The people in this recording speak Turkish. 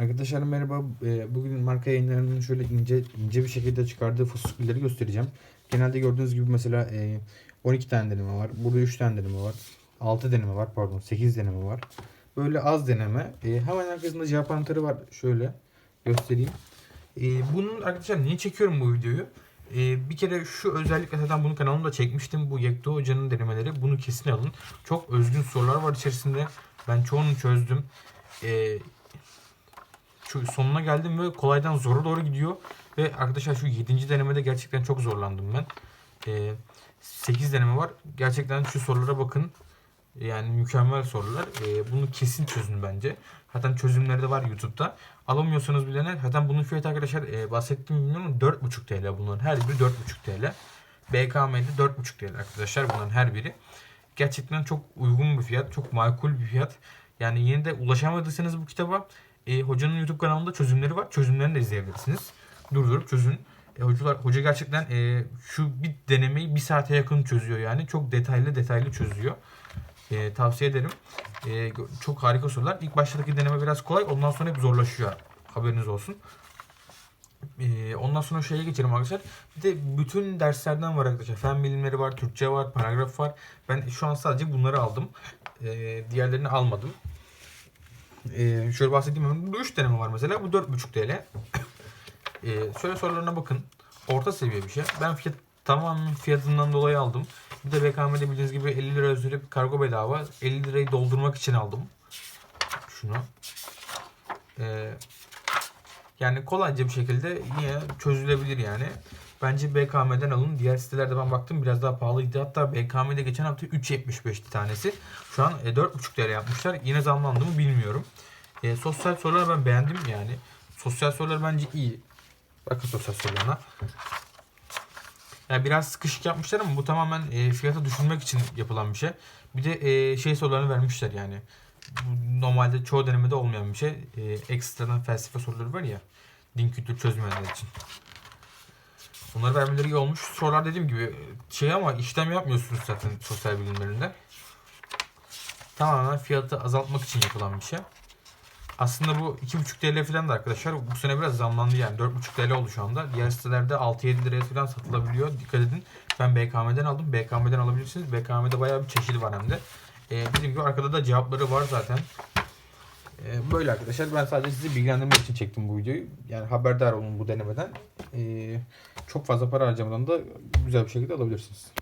Arkadaşlar merhaba. Ee, Bugün marka yayınlarının şöyle ince ince bir şekilde çıkardığı fasulyeleri göstereceğim. Genelde gördüğünüz gibi mesela e, 12 tane deneme var. Burada 3 tane deneme var. 6 deneme var pardon 8 deneme var. Böyle az deneme. E, Hemen arkasında cevap anahtarı var. Şöyle göstereyim. E, Bunun arkadaşlar niye çekiyorum bu videoyu? E, Bir kere şu özellikle zaten bunu kanalımda çekmiştim. Bu Yekta Hoca'nın denemeleri. Bunu kesin alın. Çok özgün sorular var içerisinde. Ben çoğunu çözdüm. E, şu sonuna geldim ve kolaydan zora doğru gidiyor. Ve arkadaşlar şu 7. denemede gerçekten çok zorlandım ben. Ee, 8 deneme var. Gerçekten şu sorulara bakın. Yani mükemmel sorular. Ee, bunu kesin çözün bence. Zaten çözümleri de var YouTube'da. Alamıyorsanız bilenler. Zaten bunun fiyatı arkadaşlar e, bahsettiğim bilmiyorum 4,5 TL bunların her biri 4,5 TL. BKM'de 4,5 TL arkadaşlar bunların her biri. Gerçekten çok uygun bir fiyat. Çok makul bir fiyat. Yani yine de ulaşamadıysanız bu kitaba e, hocanın YouTube kanalında çözümleri var. Çözümlerini de izleyebilirsiniz. Durdurup çözün. E, hocalar, hoca gerçekten e, şu bir denemeyi bir saate yakın çözüyor yani. Çok detaylı detaylı çözüyor. E, tavsiye ederim. E, çok harika sorular. İlk baştaki deneme biraz kolay. Ondan sonra hep zorlaşıyor. Haberiniz olsun. E, ondan sonra şeye geçelim arkadaşlar. Bir de bütün derslerden var arkadaşlar. Fen bilimleri var, Türkçe var, paragraf var. Ben şu an sadece bunları aldım. E, diğerlerini almadım. Ee, şöyle bahsedeyim. Burada 3 deneme var mesela. Bu 4,5 TL. Ee, şöyle sorularına bakın. Orta seviye bir şey. Ben fiyat tamamen fiyatından dolayı aldım. Bir de BKM'de bildiğiniz gibi 50 lira ödeyip kargo bedava. 50 lirayı doldurmak için aldım. Şunu. Ee, yani kolayca bir şekilde yine çözülebilir yani. Bence BKM'den alın. Diğer sitelerde ben baktım biraz daha pahalıydı. Hatta BKM'de geçen hafta 3.75'ti tanesi. Şu an e, 4.5 TL yapmışlar. Yine zamlandı mı bilmiyorum. E, sosyal soruları ben beğendim yani. Sosyal sorular bence iyi. Bakın sosyal sorularına. Yani biraz sıkışık yapmışlar ama bu tamamen e, fiyatı düşürmek için yapılan bir şey. Bir de e, şey sorularını vermişler yani. Bu normalde çoğu denemede olmayan bir şey. E, ekstradan felsefe soruları var ya. Din kültür çözmeyenler için. Bunları vermeleri iyi olmuş. Sorular dediğim gibi şey ama işlem yapmıyorsunuz zaten sosyal bilimlerinde. Tamamen fiyatı azaltmak için yapılan bir şey. Aslında bu 2,5 TL falan da arkadaşlar bu sene biraz zamlandı yani 4,5 TL oldu şu anda. Diğer sitelerde 6-7 liraya falan satılabiliyor. Dikkat edin. Ben BKM'den aldım. BKM'den alabilirsiniz. BKM'de bayağı bir çeşidi var hem de. Ee, dediğim gibi arkada da cevapları var zaten. Ee, böyle arkadaşlar ben sadece sizi bilgilendirmek için çektim bu videoyu. Yani haberdar olun bu denemeden. Ee, çok fazla para harcamadan da güzel bir şekilde alabilirsiniz.